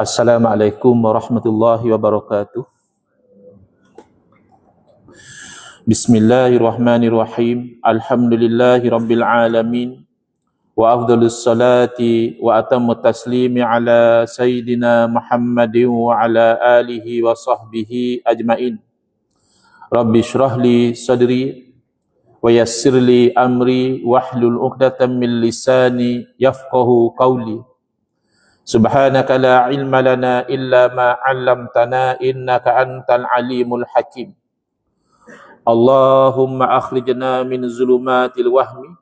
Assalamualaikum warahmatullahi wabarakatuh. Bismillahirrahmanirrahim. Alhamdulillahi rabbil alamin. Wa afdalus salati wa atammu taslimi ala sayyidina Muhammadin wa ala alihi wa sahbihi ajmain. Rabbi shrah li sadri wa yassir li amri wahlul 'uqdatam min lisani yafqahu qawli. Subhanaka la ilma lana illa ma 'allamtana innaka antal alimul hakim. Allahumma akhrijna min zulumatil wahmi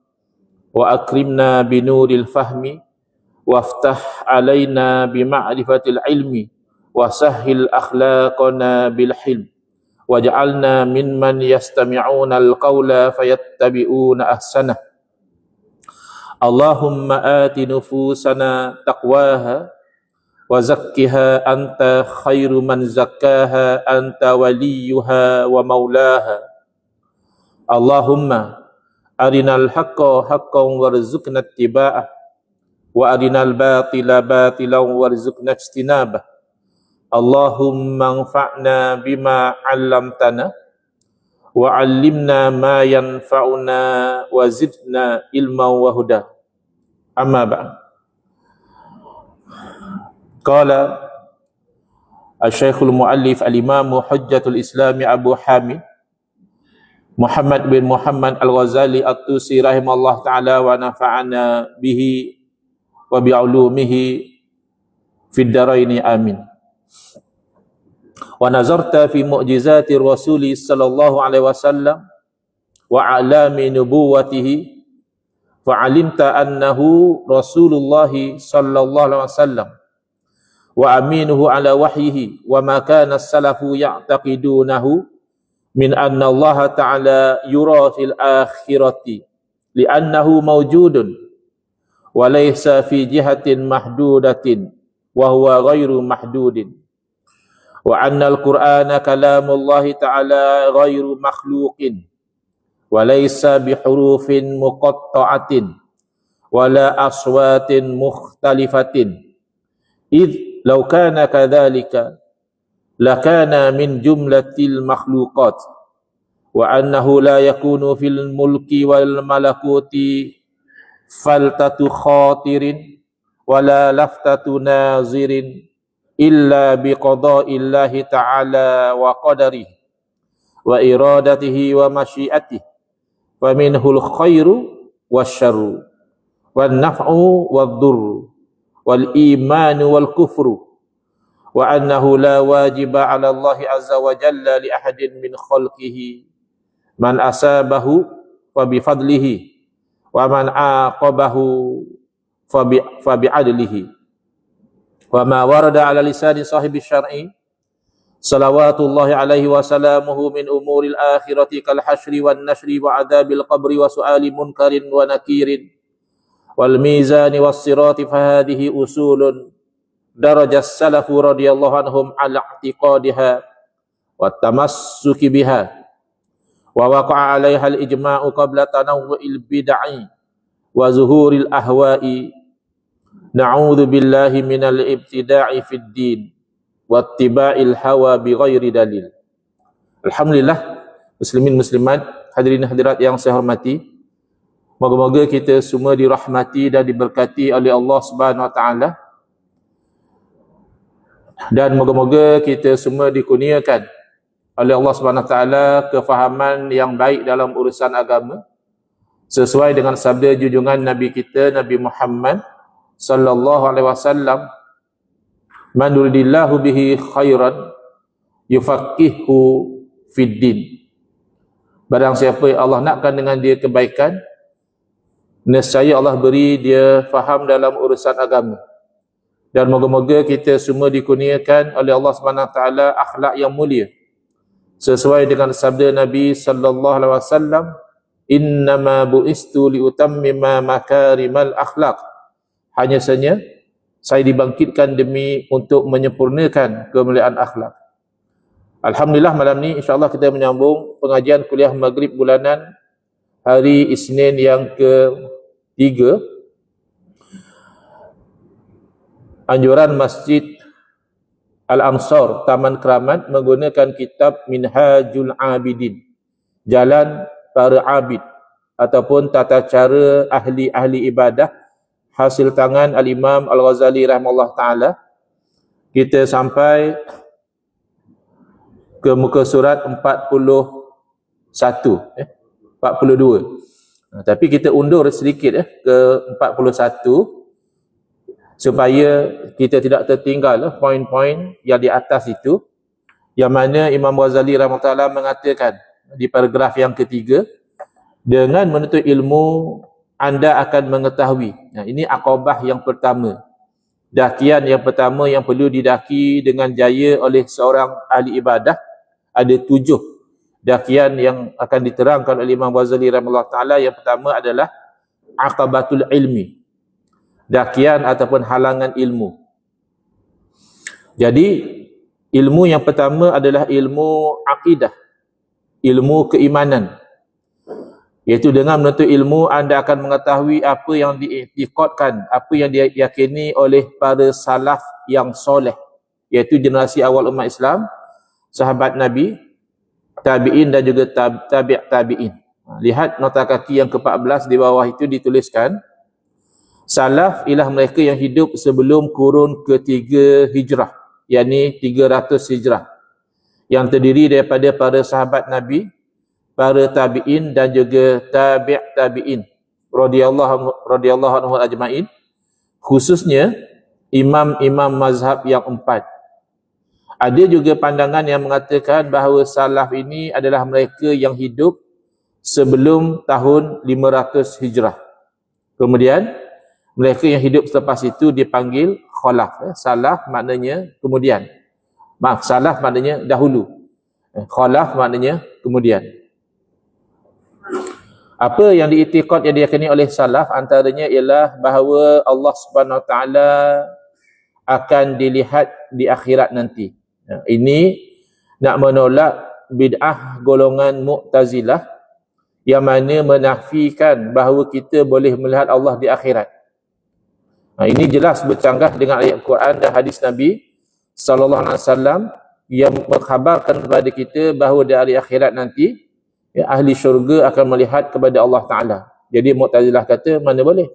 wa akrimna bi nuril fahmi waftah alaina bi ma'rifatil ilmi wa sahhil akhlaqana bil hilm waj'alna mimman yastami'una al qawla fayattabi'una ahsanah اللهم آت نفوسنا تقواها وزكها أنت خير من زكاها أنت وليها ومولاها. اللهم أرنا الحق حقا وارزقنا اتباعه وأرنا الباطل باطلا وارزقنا اجتنابه. اللهم انفعنا بما علمتنا وعلمنا ما ينفعنا وزدنا علما وهدى. أما بعد. قال الشيخ المؤلف الإمام حجة الإسلام أبو حامد محمد بن محمد الغزالي الطوسي رحمه الله تعالى ونفعنا به وبعلومه في الدارين آمين wa nazarta fi mu'jizati rasuli sallallahu alaihi wasallam wa alami nubuwatihi fa alimta annahu rasulullah sallallahu alaihi wasallam wa aminuhu ala wahyihi wa ma kana as-salafu ya'taqidunahu min anna Allah ta'ala yura fil akhirati li'annahu mawjudun wa laysa fi jihatin mahdudatin wa huwa ghairu mahdudin. وأن القرآن كلام الله تعالى غير مخلوق وليس بحروف مقطعة ولا أصوات مختلفة. إذ لو كان كذلك لكان من جملة المخلوقات وأنه لا يكون في الملك والملكوت فلتة خاطر ولا لفتة ناظر. إلا بقضاء الله تعالى وقدره وإرادته ومشيئته فمنه الخير والشر والنفع والضر والإيمان والكفر وأنه لا واجب على الله عز وجل لأحد من خلقه من أسابه فبفضله ومن عاقبه فبعدله. وما ورد على لسان صاحب الشرع صلوات الله عليه وسلامه من أمور الآخرة كالحشر والنشر وعذاب القبر وسؤال منكر ونكير والميزان والصراط فهذه أصول درج السلف رضي الله عنهم على اعتقادها والتمسك بها ووقع عليها الإجماع قبل تنوع البدع وظهور الأهواء نعوذ بالله من الابتداع في الدين واتباع الهوى بغير دليل Alhamdulillah muslimin muslimat hadirin hadirat yang saya hormati moga-moga kita semua dirahmati dan diberkati oleh Allah Subhanahu wa taala dan moga-moga kita semua dikurniakan oleh Allah Subhanahu wa taala kefahaman yang baik dalam urusan agama sesuai dengan sabda junjungan Nabi kita Nabi Muhammad sallallahu alaihi wasallam man yuridillahu bihi khairan yufaqihu fid din. Barang siapa yang Allah nakkan dengan dia kebaikan nescaya Allah beri dia faham dalam urusan agama. Dan moga-moga kita semua dikurniakan oleh Allah Subhanahu taala akhlak yang mulia. Sesuai dengan sabda Nabi sallallahu alaihi wasallam innama buistu liutammima makarimal akhlak hanya saja saya dibangkitkan demi untuk menyempurnakan kemuliaan akhlak. Alhamdulillah malam ni insya-Allah kita menyambung pengajian kuliah maghrib bulanan hari Isnin yang ke-3 anjuran Masjid Al-Ansar Taman Keramat menggunakan kitab Minhajul Abidin Jalan para abid ataupun tata cara ahli-ahli ibadah hasil tangan Al-Imam Al-Ghazali rahimahullah taala. Kita sampai ke muka surat 41 eh? 42 Ha, tapi kita undur sedikit eh, ke 41 supaya kita tidak tertinggal eh, poin-poin yang di atas itu. Yang mana Imam Ghazali rahmatullah mengatakan di paragraf yang ketiga dengan menuntut ilmu anda akan mengetahui. Nah, ini akobah yang pertama. Dakian yang pertama yang perlu didaki dengan jaya oleh seorang ahli ibadah ada tujuh dakian yang akan diterangkan oleh Imam Ghazali rahimahullah taala. Yang pertama adalah aqabatul ilmi dakian ataupun halangan ilmu. Jadi ilmu yang pertama adalah ilmu akidah ilmu keimanan iaitu dengan menuntut ilmu anda akan mengetahui apa yang diiktikadkan apa yang diyakini oleh para salaf yang soleh. Iaitu generasi awal umat Islam sahabat Nabi tabi'in dan juga tab, tabi' tabi'in. Ha, lihat nota kaki yang ke-14 di bawah itu dituliskan. Salaf ialah mereka yang hidup sebelum kurun ketiga hijrah yakni 300 hijrah. Yang terdiri daripada para sahabat Nabi, para tabi'in dan juga tabi' tabi'in radhiyallahu radhiyallahu anhu ajma'in khususnya imam-imam mazhab yang empat ada juga pandangan yang mengatakan bahawa salaf ini adalah mereka yang hidup sebelum tahun 500 hijrah. Kemudian mereka yang hidup selepas itu dipanggil khalaf. Eh, salaf maknanya kemudian. Maaf, salaf maknanya dahulu. Eh, khalaf maknanya kemudian. Apa yang diiktikad yang diyakini oleh salaf antaranya ialah bahawa Allah Subhanahu Taala akan dilihat di akhirat nanti. Ya, ini nak menolak bid'ah golongan Mu'tazilah yang mana menafikan bahawa kita boleh melihat Allah di akhirat. Nah, ini jelas bercanggah dengan ayat Quran dan hadis Nabi sallallahu alaihi wasallam yang mengkhabarkan kepada kita bahawa di hari akhirat nanti ya, ahli syurga akan melihat kepada Allah Taala. Jadi Mu'tazilah kata mana boleh?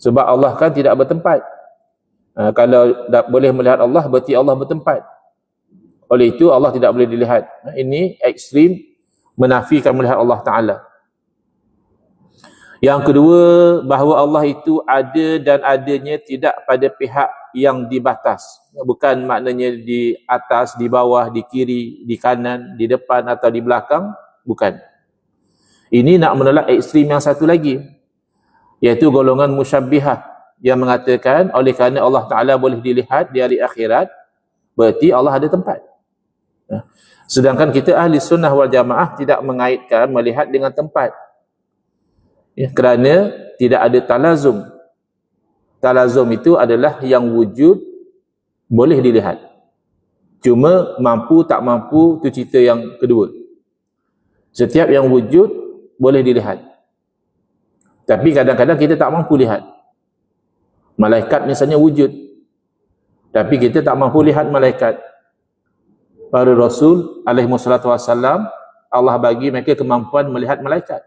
Sebab Allah kan tidak bertempat. Ha, kalau tak boleh melihat Allah berarti Allah bertempat. Oleh itu Allah tidak boleh dilihat. Ini ekstrim menafikan melihat Allah Ta'ala. Yang kedua, bahawa Allah itu ada dan adanya tidak pada pihak yang dibatas. Bukan maknanya di atas, di bawah, di kiri, di kanan, di depan atau di belakang. Bukan. Ini nak menolak ekstrim yang satu lagi. Iaitu golongan musyabbihah yang mengatakan oleh kerana Allah Ta'ala boleh dilihat di hari akhirat, berarti Allah ada tempat. Ya. Sedangkan kita ahli sunnah wal jamaah tidak mengaitkan melihat dengan tempat. Ya, kerana tidak ada talazum. Talazum itu adalah yang wujud boleh dilihat. Cuma mampu tak mampu itu cerita yang kedua. Setiap yang wujud boleh dilihat. Tapi kadang-kadang kita tak mampu lihat. Malaikat misalnya wujud. Tapi kita tak mampu lihat malaikat para rasul alaihi wassalatu wassalam Allah bagi mereka kemampuan melihat malaikat.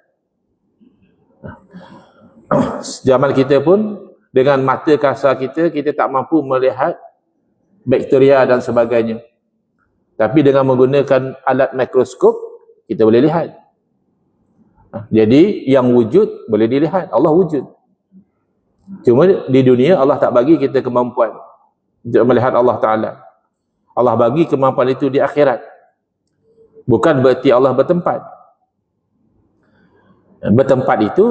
Zaman kita pun dengan mata kasar kita kita tak mampu melihat bakteria dan sebagainya. Tapi dengan menggunakan alat mikroskop kita boleh lihat. Jadi yang wujud boleh dilihat. Allah wujud. Cuma di dunia Allah tak bagi kita kemampuan untuk melihat Allah Taala. Allah bagi kemampuan itu di akhirat. Bukan berarti Allah bertempat. Bertempat itu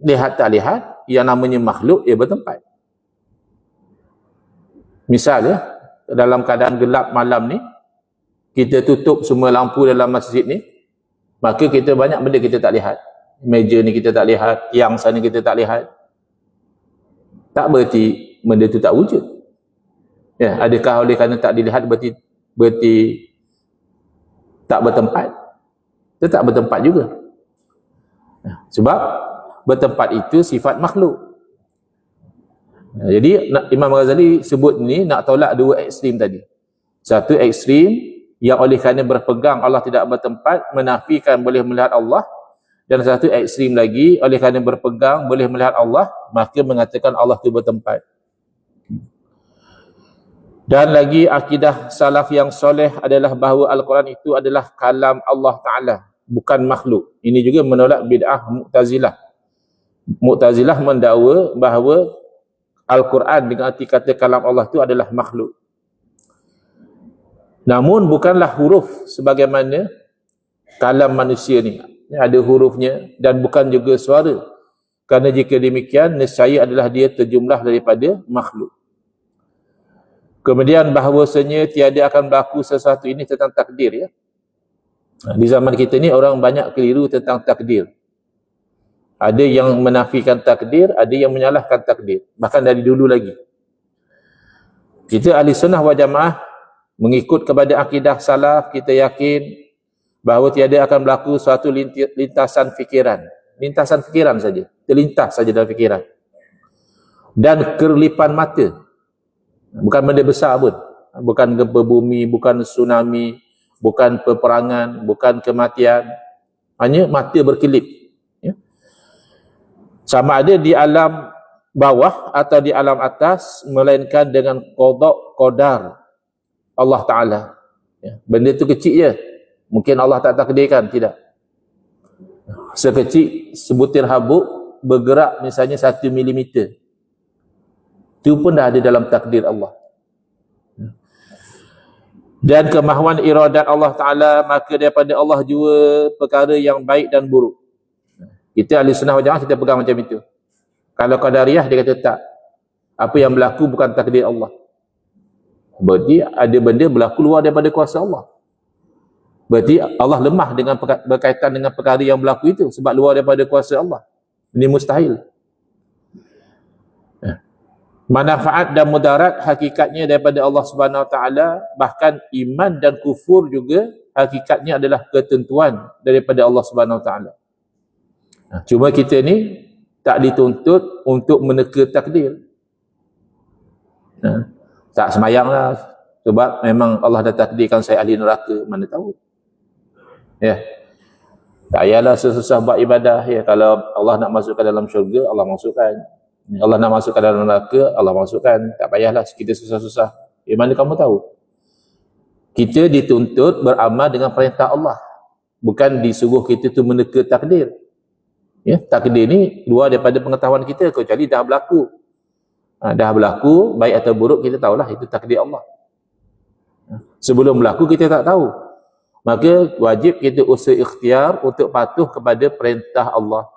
lihat tak lihat, yang namanya makhluk, ia bertempat. Misalnya, dalam keadaan gelap malam ni, kita tutup semua lampu dalam masjid ni, maka kita banyak benda kita tak lihat. Meja ni kita tak lihat, yang sana kita tak lihat. Tak berarti benda itu tak wujud. Ya, adakah oleh kerana tak dilihat berarti berarti tak bertempat? Tetap bertempat juga. Ya, sebab bertempat itu sifat makhluk. Ya, jadi Imam Ghazali sebut ni nak tolak dua ekstrim tadi. Satu ekstrim yang oleh kerana berpegang Allah tidak bertempat menafikan boleh melihat Allah dan satu ekstrim lagi oleh kerana berpegang boleh melihat Allah maka mengatakan Allah itu bertempat. Dan lagi akidah salaf yang soleh adalah bahawa Al-Quran itu adalah kalam Allah Ta'ala, bukan makhluk. Ini juga menolak bid'ah Mu'tazilah. Mu'tazilah mendakwa bahawa Al-Quran dengan arti kata kalam Allah itu adalah makhluk. Namun bukanlah huruf sebagaimana kalam manusia ni. Ada hurufnya dan bukan juga suara. Kerana jika demikian, nescaya adalah dia terjumlah daripada makhluk. Kemudian bahawasanya tiada akan berlaku sesuatu ini tentang takdir ya. Di zaman kita ni orang banyak keliru tentang takdir. Ada yang menafikan takdir, ada yang menyalahkan takdir. Bahkan dari dulu lagi. Kita ahli sunnah wa jamaah mengikut kepada akidah salaf, kita yakin bahawa tiada akan berlaku suatu lintasan fikiran. Lintasan fikiran saja. Terlintas saja dalam fikiran. Dan kerlipan mata bukan benda besar pun bukan gempa bumi bukan tsunami bukan peperangan bukan kematian hanya mata berkelip ya. sama ada di alam bawah atau di alam atas melainkan dengan kodok kodar Allah Ta'ala ya. benda tu kecil je mungkin Allah tak takdirkan tidak sekecil sebutir habuk bergerak misalnya satu milimeter itu pun dah ada dalam takdir Allah. Dan kemahuan iradat Allah Ta'ala, maka daripada Allah juga perkara yang baik dan buruk. Kita ahli sunnah wajah kita pegang macam itu. Kalau qadariyah dia kata tak. Apa yang berlaku bukan takdir Allah. Berarti ada benda berlaku luar daripada kuasa Allah. Berarti Allah lemah dengan berkaitan dengan perkara yang berlaku itu sebab luar daripada kuasa Allah. Ini mustahil manfaat dan mudarat hakikatnya daripada Allah Subhanahu Wa Taala bahkan iman dan kufur juga hakikatnya adalah ketentuan daripada Allah Subhanahu Wa Taala cuma kita ni tak dituntut untuk meneka takdir ha. Tak semayang lah sebab memang Allah dah takdirkan saya ahli neraka mana tahu ya tak payahlah susah buat ibadah ya kalau Allah nak masukkan dalam syurga Allah masukkan Allah nak masukkan dalam neraka, Allah masukkan. Tak payahlah kita susah-susah. Eh, mana kamu tahu? Kita dituntut beramal dengan perintah Allah. Bukan disuruh kita tu meneka takdir. Ya, takdir ni luar daripada pengetahuan kita. Kecuali dah berlaku. Ha, dah berlaku, baik atau buruk, kita tahulah itu takdir Allah. Ha, sebelum berlaku, kita tak tahu. Maka wajib kita usaha ikhtiar untuk patuh kepada perintah Allah.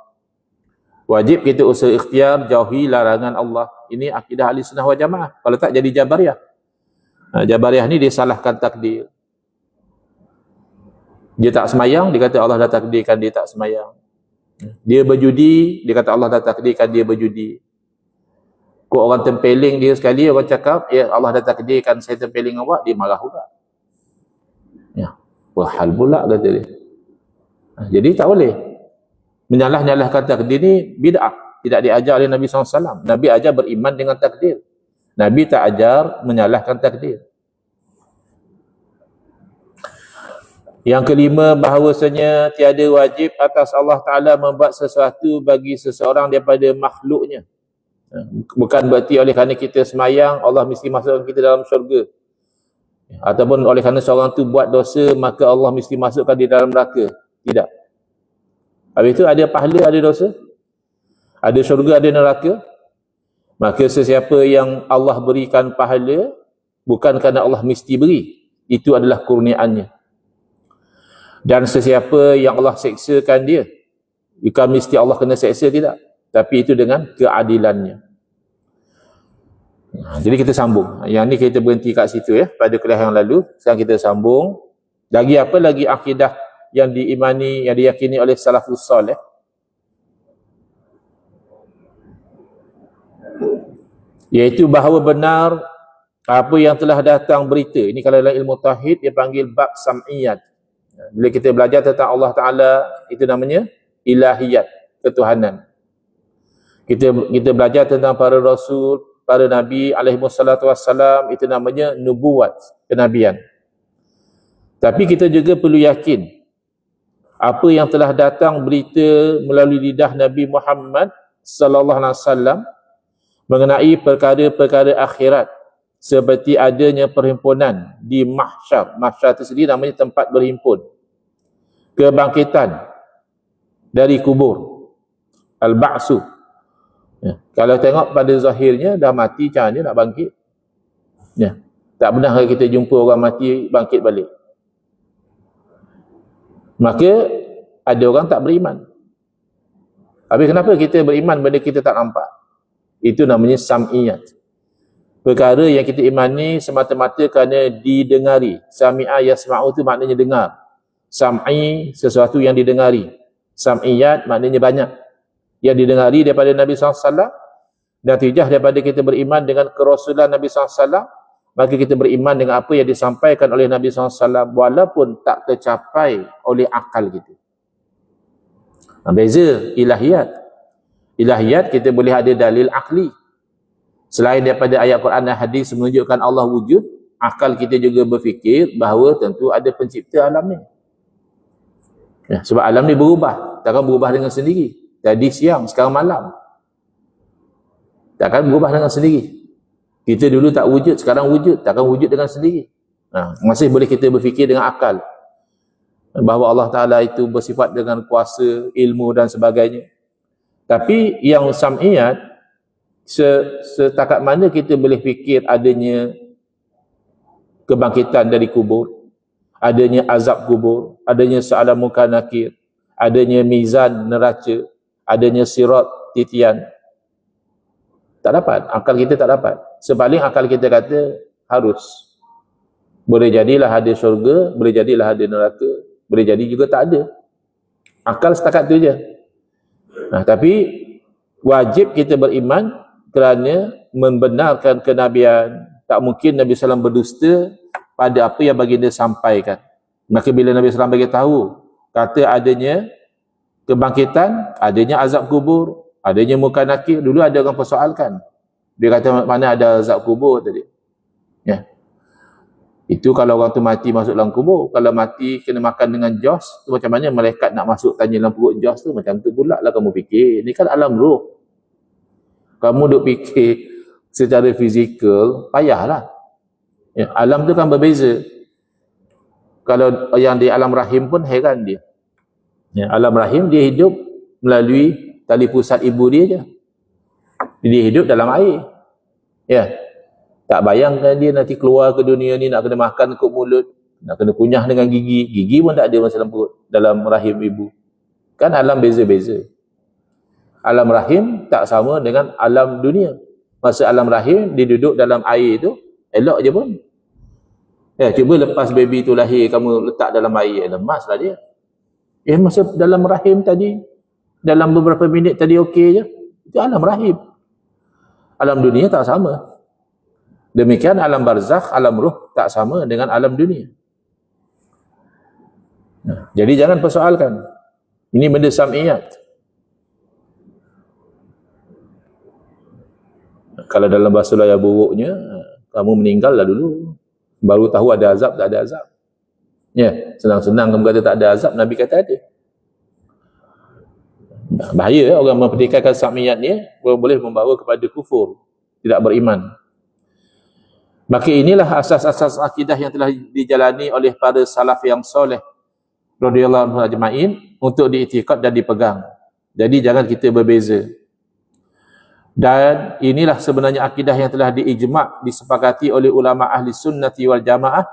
Wajib kita usaha ikhtiar jauhi larangan Allah. Ini akidah ahli sunnah wal jamaah. Kalau tak jadi Jabariyah. Ha, Jabariyah ni dia salahkan takdir. Dia tak semayang, dia kata Allah dah takdirkan dia tak semayang. Dia berjudi, dia kata Allah dah takdirkan dia berjudi. Kok orang tempeling dia sekali, orang cakap, ya Allah dah takdirkan saya tempeling awak, dia marah juga. Ya. Wah, hal pula kata dia. Ha, jadi tak boleh menyalah-nyalahkan takdir ni bid'ah tidak diajar oleh Nabi SAW Nabi ajar beriman dengan takdir Nabi tak ajar menyalahkan takdir yang kelima bahawasanya tiada wajib atas Allah Ta'ala membuat sesuatu bagi seseorang daripada makhluknya bukan berarti oleh kerana kita semayang Allah mesti masukkan kita dalam syurga ataupun oleh kerana seorang tu buat dosa maka Allah mesti masukkan dia dalam neraka tidak Habis itu ada pahala, ada dosa. Ada syurga, ada neraka. Maka sesiapa yang Allah berikan pahala, bukan kerana Allah mesti beri. Itu adalah kurniaannya. Dan sesiapa yang Allah seksakan dia, bukan mesti Allah kena seksa tidak. Tapi itu dengan keadilannya. Jadi kita sambung. Yang ni kita berhenti kat situ ya. Pada kuliah yang lalu. Sekarang kita sambung. Lagi apa lagi akidah yang diimani yang diyakini oleh salafus salih iaitu bahawa benar apa yang telah datang berita ini kalau dalam ilmu tauhid dia panggil bab sam'iyat bila kita belajar tentang Allah Taala itu namanya ilahiyat ketuhanan kita kita belajar tentang para rasul para nabi alaihi wassalam itu namanya nubuat, kenabian. Tapi kita juga perlu yakin apa yang telah datang berita melalui lidah Nabi Muhammad sallallahu alaihi wasallam mengenai perkara-perkara akhirat seperti adanya perhimpunan di mahsyar. Mahsyar itu sendiri namanya tempat berhimpun. Kebangkitan dari kubur. Al-Ba'su. Ya. Kalau tengok pada zahirnya dah mati macam mana nak bangkit? Ya. Tak pernah kita jumpa orang mati bangkit balik. Maka ada orang tak beriman. Habis kenapa kita beriman benda kita tak nampak? Itu namanya sam'iyat perkara yang kita imani semata-mata kerana didengari. Sami'a yasma'u itu maknanya dengar. Sam'i sesuatu yang didengari. Sam'iyat maknanya banyak. Yang didengari daripada Nabi SAW. Dan tijah daripada kita beriman dengan kerasulan Nabi SAW. Maka kita beriman dengan apa yang disampaikan oleh Nabi SAW. Walaupun tak tercapai oleh akal kita. Beza ilahiyat. Ilahiyat kita boleh ada dalil akli. Selain daripada ayat Quran dan hadis menunjukkan Allah wujud, akal kita juga berfikir bahawa tentu ada pencipta alam ni. Ya, sebab alam ni berubah. Takkan berubah dengan sendiri. Tadi siang, sekarang malam. Takkan berubah dengan sendiri. Kita dulu tak wujud, sekarang wujud. Takkan wujud dengan sendiri. Ha, masih boleh kita berfikir dengan akal. Bahawa Allah Ta'ala itu bersifat dengan kuasa, ilmu dan sebagainya. Tapi yang sam'iyat, setakat mana kita boleh fikir adanya kebangkitan dari kubur, adanya azab kubur, adanya soalan muka nakir, adanya mizan neraca, adanya sirat titian. Tak dapat, akal kita tak dapat. Sebaliknya akal kita kata harus. Boleh jadilah ada syurga, boleh jadilah ada neraka, boleh jadi juga tak ada. Akal setakat tu je. Nah, tapi wajib kita beriman kerana membenarkan kenabian tak mungkin Nabi SAW berdusta pada apa yang baginda sampaikan maka bila Nabi SAW bagi tahu kata adanya kebangkitan adanya azab kubur adanya muka nakir. Dulu ada orang persoalkan. Dia kata mana ada azab kubur tadi? Ya. Itu kalau orang tu mati masuk dalam kubur. Kalau mati kena makan dengan jos tu macam mana malaikat nak masuk tanya dalam perut jos tu? Macam tu pula lah kamu fikir. Ni kan alam roh kamu duk fikir secara fizikal, payahlah. Ya, alam tu kan berbeza. Kalau yang di alam rahim pun heran dia. Ya, alam rahim dia hidup melalui tali pusat ibu dia je. Dia hidup dalam air. Ya. Tak bayangkan dia nanti keluar ke dunia ni nak kena makan ke mulut, nak kena kunyah dengan gigi. Gigi pun tak ada masa dalam perut, dalam rahim ibu. Kan alam beza-beza alam rahim tak sama dengan alam dunia. Masa alam rahim dia duduk dalam air tu, elok je pun. Eh, cuba lepas baby tu lahir, kamu letak dalam air, lemaslah dia. Eh, masa dalam rahim tadi, dalam beberapa minit tadi okey je. Itu alam rahim. Alam dunia tak sama. Demikian alam barzakh, alam ruh tak sama dengan alam dunia. Nah, jadi jangan persoalkan. Ini benda sam'iyat. kalau dalam bahasa layar buruknya kamu meninggal lah dulu baru tahu ada azab tak ada azab ya senang-senang. Kamu kata tak ada azab Nabi kata ada. Bahaya ya, orang memperdekakan samiyat ni boleh membawa kepada kufur tidak beriman. Maka inilah asas-asas akidah yang telah dijalani oleh para salaf yang soleh radhiyallahu anhu ajma'in untuk diiktikad dan dipegang. Jadi jangan kita berbeza. Dan inilah sebenarnya akidah yang telah diijma' disepakati oleh ulama ahli sunnati wal jamaah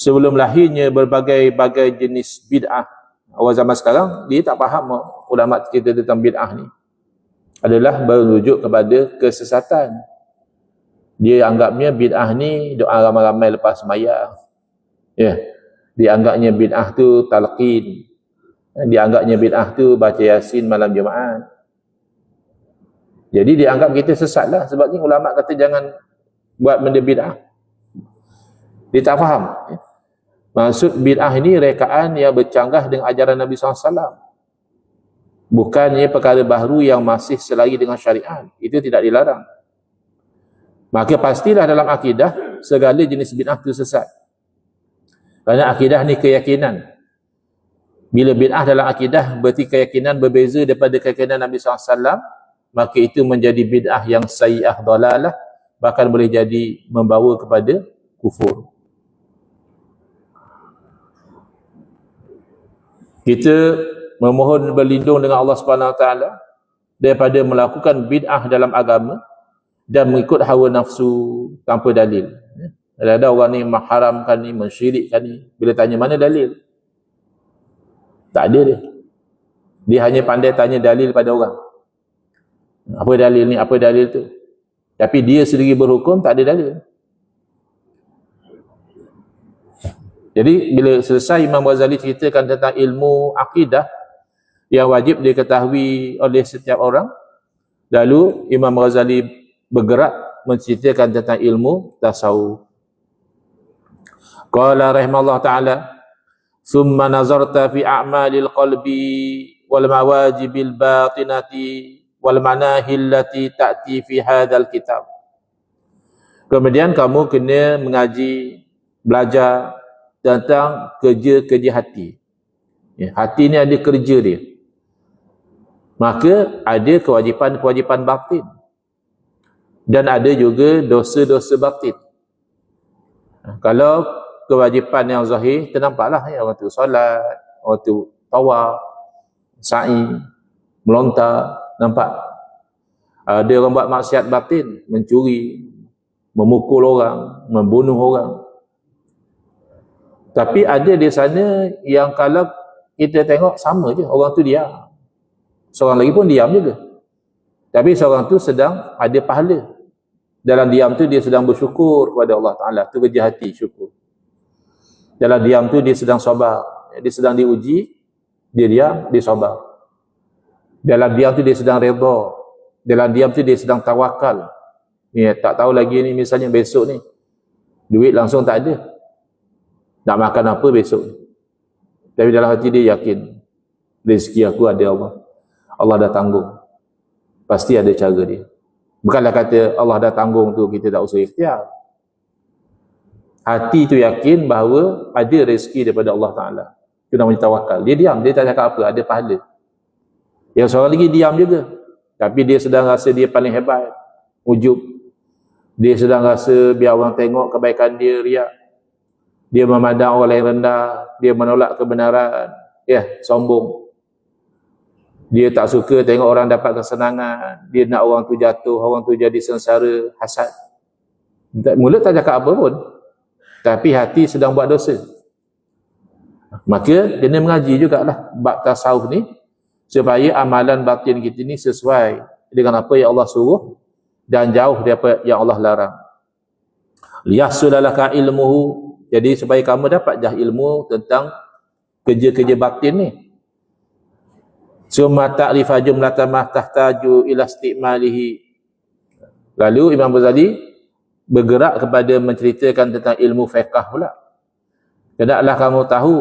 sebelum lahirnya berbagai-bagai jenis bid'ah. Awal zaman sekarang, dia tak faham ulama kita tentang bid'ah ni. Adalah merujuk kepada kesesatan. Dia anggapnya bid'ah ni doa ramai-ramai lepas maya. Ya. Dia anggapnya bid'ah tu talqin. Dia anggapnya bid'ah tu baca yasin malam Jumaat. Jadi dia anggap kita sesat lah. Sebab ni ulama kata jangan buat benda bid'ah. Dia tak faham. Maksud bid'ah ini rekaan yang bercanggah dengan ajaran Nabi SAW. Bukannya perkara baru yang masih selari dengan syariat. Itu tidak dilarang. Maka pastilah dalam akidah segala jenis bid'ah itu sesat. Kerana akidah ni keyakinan. Bila bid'ah dalam akidah berarti keyakinan berbeza daripada keyakinan Nabi SAW, maka itu menjadi bid'ah yang sayyah dalalah, bahkan boleh jadi membawa kepada kufur. Kita memohon berlindung dengan Allah Subhanahu Wa Taala daripada melakukan bid'ah dalam agama dan mengikut hawa nafsu tanpa dalil. Ada orang ni mengharamkan ni, mensyirikkan ni. Bila tanya mana dalil? Tak ada dia. Dia hanya pandai tanya dalil pada orang. Apa dalil ni? Apa dalil tu? Tapi dia sendiri berhukum tak ada dalil. Jadi bila selesai Imam Ghazali ceritakan tentang ilmu akidah yang wajib diketahui oleh setiap orang, lalu Imam Ghazali bergerak menceritakan tentang ilmu tasawuf. Qala rahimahullah ta'ala Thumma nazarta fi a'malil qalbi wal mawajibil batinati wal manahil lati ta'ti fi hadzal kitab Kemudian kamu kena mengaji, belajar tentang kerja-kerja hati. Ya, hati ni ada kerja dia. Maka ada kewajipan-kewajipan batin. Dan ada juga dosa-dosa batin. Kalau kewajipan yang zahir ternampaklah ya waktu solat waktu tawaf sa'i melontar nampak ada orang buat maksiat batin mencuri memukul orang membunuh orang tapi ada di sana yang kalau kita tengok sama je orang tu diam seorang lagi pun diam juga tapi seorang tu sedang ada pahala dalam diam tu dia sedang bersyukur kepada Allah Ta'ala tu kerja hati syukur dalam diam tu dia sedang sabar. Dia sedang diuji, dia diam, dia sabar. Dalam diam tu dia sedang redha. Dalam diam tu dia sedang tawakal. Ni tak tahu lagi ni misalnya besok ni duit langsung tak ada. Nak makan apa besok? Tapi dalam hati dia yakin rezeki aku ada Allah. Allah dah tanggung. Pasti ada cara dia. Bukanlah kata Allah dah tanggung tu kita tak usah ikhtiar hati tu yakin bahawa ada rezeki daripada Allah Ta'ala itu namanya tawakal dia diam, dia tak cakap apa, ada pahala yang seorang lagi diam juga tapi dia sedang rasa dia paling hebat ujub dia sedang rasa biar orang tengok kebaikan dia riak dia memandang orang lain rendah dia menolak kebenaran. Ya, sombong. Dia tak suka tengok orang dapat kesenangan. Dia nak orang tu jatuh, orang tu jadi sengsara hasad. Mulut tak cakap apa pun. Tapi hati sedang buat dosa. Maka kena mengaji jugalah bab tasawuf ni supaya amalan batin kita ni sesuai dengan apa yang Allah suruh dan jauh daripada yang Allah larang. Liyahsulalaka ilmuhu jadi supaya kamu dapat jah ilmu tentang kerja-kerja batin ni summa ta'rifa jumlatan ma tahtaju ila istimalihi lalu Imam Ghazali bergerak kepada menceritakan tentang ilmu fiqah pula. Hendaklah kamu tahu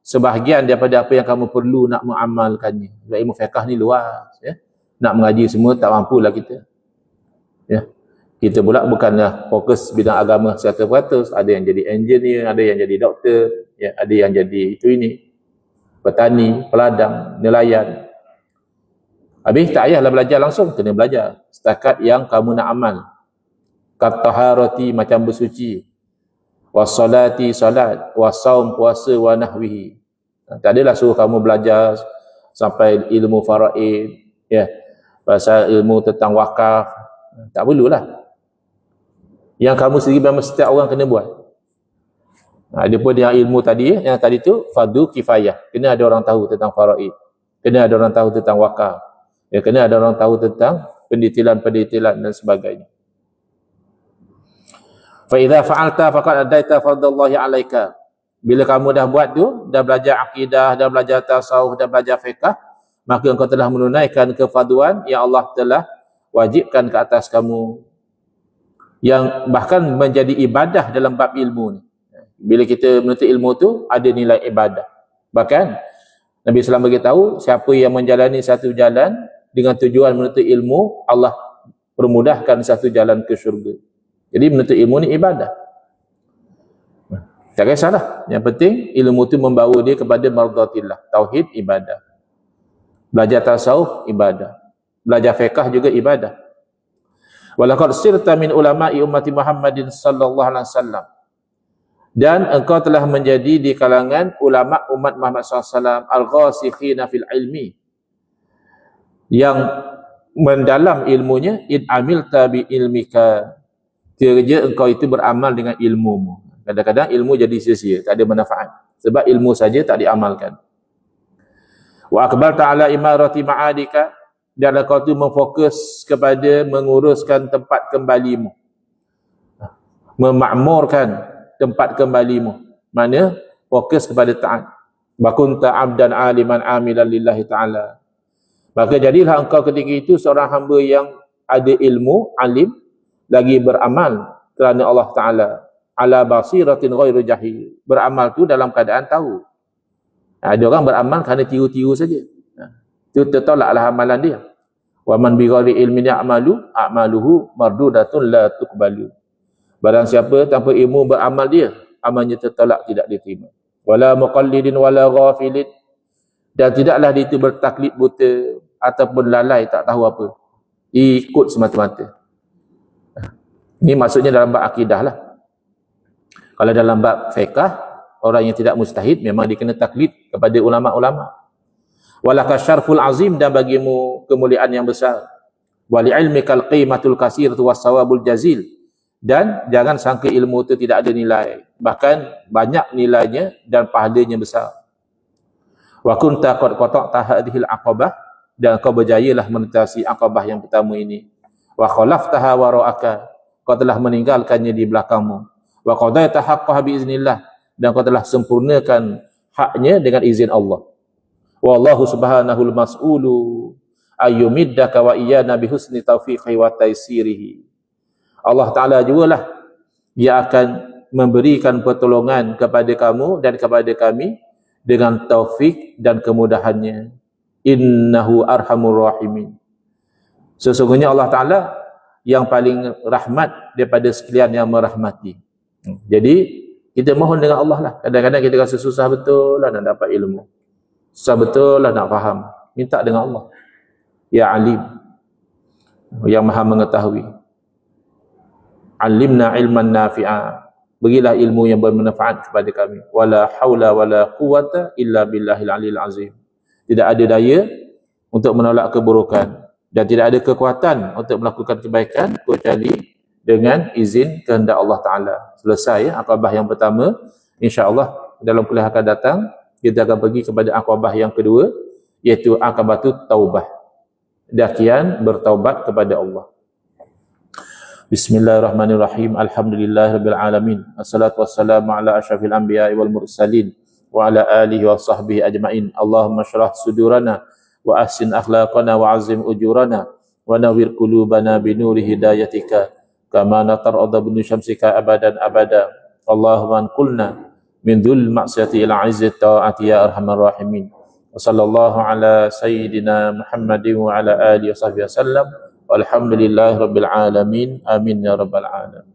sebahagian daripada apa yang kamu perlu nak mengamalkannya. Ilmu fiqah ni luas. Ya. Nak mengaji semua tak mampulah kita. Ya. Kita pula bukanlah fokus bidang agama 100%. Ada yang jadi engineer, ada yang jadi doktor, ya. ada yang jadi itu ini. Petani, peladang, nelayan. Habis tak payahlah belajar langsung. Kena belajar. Setakat yang kamu nak amal kataharati macam bersuci wasolati salat wasaum puasa wa nahwihi tak adalah suruh kamu belajar sampai ilmu faraid ya pasal ilmu tentang wakaf tak perlulah yang kamu sendiri memang setiap orang kena buat. Ada pun yang ilmu tadi yang tadi tu fardu kifayah. Kena ada orang tahu tentang faraid. Kena ada orang tahu tentang wakaf. Ya kena ada orang tahu tentang pendetilan-pendetilan dan sebagainya. Fa idza fa'alta faqad adaita fardhallahi 'alaika. Bila kamu dah buat tu, dah belajar akidah, dah belajar tasawuf, dah belajar fiqh, maka engkau telah menunaikan kefarduan yang Allah telah wajibkan ke atas kamu. Yang bahkan menjadi ibadah dalam bab ilmu ni. Bila kita menuntut ilmu tu, ada nilai ibadah. Bahkan, Nabi SAW beritahu, siapa yang menjalani satu jalan dengan tujuan menuntut ilmu, Allah permudahkan satu jalan ke syurga. Jadi menuntut ilmu ni ibadah. Tak kisahlah. Yang penting ilmu tu membawa dia kepada mardatillah. Tauhid ibadah. Belajar tasawuf ibadah. Belajar fiqh juga ibadah. Walaqad sirta min ulama'i ummati Muhammadin sallallahu alaihi wasallam. Dan engkau telah menjadi di kalangan ulama umat Muhammad SAW al-ghasikhina fil ilmi. Yang mendalam ilmunya in amil tabi ilmika. Kerja engkau itu beramal dengan ilmumu. Kadang-kadang ilmu jadi sia-sia tak ada manfaat. Sebab ilmu saja tak diamalkan. Wa akbar ta'ala imarati ma'adika dan kau tu memfokus kepada menguruskan tempat kembalimu. Memakmurkan tempat kembalimu. Mana? Fokus kepada taat. Bakunta abdan aliman amilan lillahi ta'ala. Maka jadilah engkau ketika itu seorang hamba yang ada ilmu alim lagi beramal kerana Allah Ta'ala. Ala basiratin ghairu jahil. Beramal tu dalam keadaan tahu. Ada orang beramal kerana tiru-tiru saja itu tertolaklah amalan dia. Wa man bi ghairi ilmin ya'malu a'maluhu mardudatun la tuqbalu. Barang siapa tanpa ilmu beramal dia amalnya tertolak tidak diterima. Wala muqallidin wala ghafilin. Dan tidaklah dia itu bertaklid buta ataupun lalai tak tahu apa. Ikut semata-mata. Ini maksudnya dalam bab akidah lah. Kalau dalam bab fiqah, orang yang tidak mustahid memang dikena taklid kepada ulama-ulama. Walaka syarful azim dan bagimu kemuliaan yang besar. Wali ilmi kal qimatul kasir tu wasawabul jazil. Dan jangan sangka ilmu itu tidak ada nilai. Bahkan banyak nilainya dan pahalanya besar. Wa kunta qad qata'ta hadhil aqabah dan kau berjayalah menetasi aqabah yang pertama ini. Wa khalaftaha wara'aka kau telah meninggalkannya di belakangmu wa qadaita haqqaha bi iznillah dan kau telah sempurnakan haknya dengan izin Allah wallahu subhanahu al-mas'ulu ayyumiddaka wa iyyana bi husni taufiqi wa taysirihi Allah taala jugalah dia akan memberikan pertolongan kepada kamu dan kepada kami dengan taufik dan kemudahannya innahu arhamur rahimin sesungguhnya Allah taala yang paling rahmat daripada sekalian yang merahmati. Jadi kita mohon dengan Allah lah. Kadang-kadang kita rasa susah betul lah nak dapat ilmu. Susah betul lah nak faham. Minta dengan Allah. Ya alim. Yang maha mengetahui. Alimna ilman nafi'a. Berilah ilmu yang bermanfaat kepada kami. Wala hawla wala quwata illa billahil alil azim. Tidak ada daya untuk menolak keburukan dan tidak ada kekuatan untuk melakukan kebaikan kecuali dengan izin kehendak Allah Taala. Selesai ya akabah yang pertama. Insya-Allah dalam kuliah akan datang kita akan pergi kepada akabah yang kedua iaitu akabatu taubah. Dakian bertaubat kepada Allah. Bismillahirrahmanirrahim. Alhamdulillahirabbil alamin. Assalatu wassalamu ala asyrafil anbiya'i wal mursalin wa ala alihi wa sahbihi ajmain. Allahumma syrah sudurana wa ahsin akhlaqana wa azim ujurana wa nawir qulubana bi nuri hidayatika kama natar adabun syamsika abadan abada Allahumma qulna min dhul ma'siyati ila izzi ta'ati ya arhamar rahimin. Wa sallallahu ala sayyidina Muhammadin wa ala alihi wa sahbihi wasallam. Walhamdulillahi rabbil alamin. Amin ya rabbal alamin